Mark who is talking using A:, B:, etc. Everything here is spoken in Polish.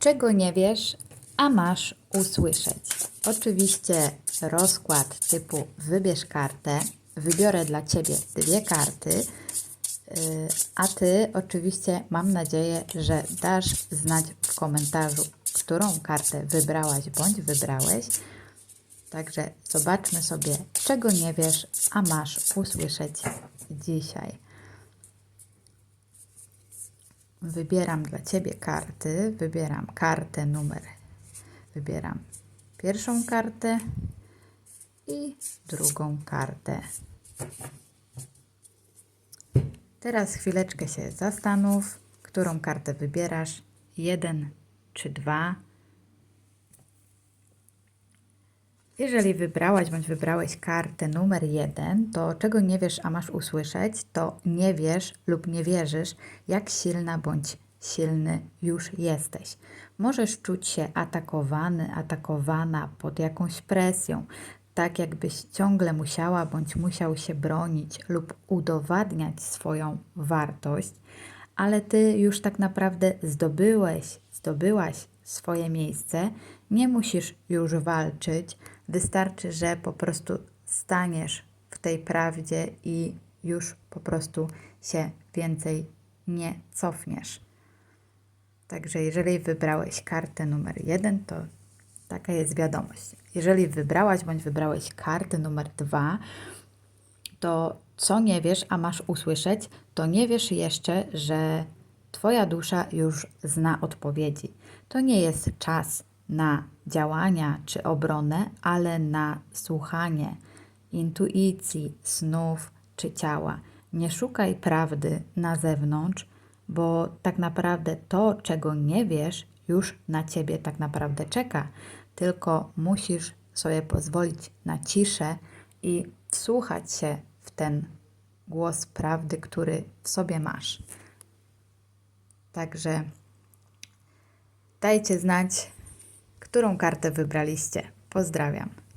A: Czego nie wiesz, a masz usłyszeć? Oczywiście rozkład typu wybierz kartę. Wybiorę dla Ciebie dwie karty, yy, a Ty oczywiście mam nadzieję, że dasz znać w komentarzu, którą kartę wybrałaś bądź wybrałeś. Także zobaczmy sobie, czego nie wiesz, a masz usłyszeć dzisiaj. Wybieram dla Ciebie karty. Wybieram kartę numer. Wybieram pierwszą kartę i drugą kartę. Teraz chwileczkę się zastanów, którą kartę wybierasz. Jeden czy dwa. Jeżeli wybrałaś bądź wybrałeś kartę numer jeden, to czego nie wiesz, a masz usłyszeć, to nie wiesz lub nie wierzysz, jak silna bądź silny już jesteś. Możesz czuć się atakowany, atakowana pod jakąś presją, tak jakbyś ciągle musiała bądź musiał się bronić lub udowadniać swoją wartość, ale ty już tak naprawdę zdobyłeś, zdobyłaś swoje miejsce, nie musisz już walczyć, wystarczy, że po prostu staniesz w tej prawdzie i już po prostu się więcej nie cofniesz. Także jeżeli wybrałeś kartę numer jeden, to taka jest wiadomość. Jeżeli wybrałaś bądź wybrałeś kartę numer dwa, to co nie wiesz, a masz usłyszeć, to nie wiesz jeszcze, że Twoja dusza już zna odpowiedzi. To nie jest czas na działania czy obronę, ale na słuchanie intuicji, snów czy ciała. Nie szukaj prawdy na zewnątrz, bo tak naprawdę to, czego nie wiesz, już na ciebie tak naprawdę czeka. Tylko musisz sobie pozwolić na ciszę i wsłuchać się w ten głos prawdy, który w sobie masz. Także dajcie znać, którą kartę wybraliście. Pozdrawiam.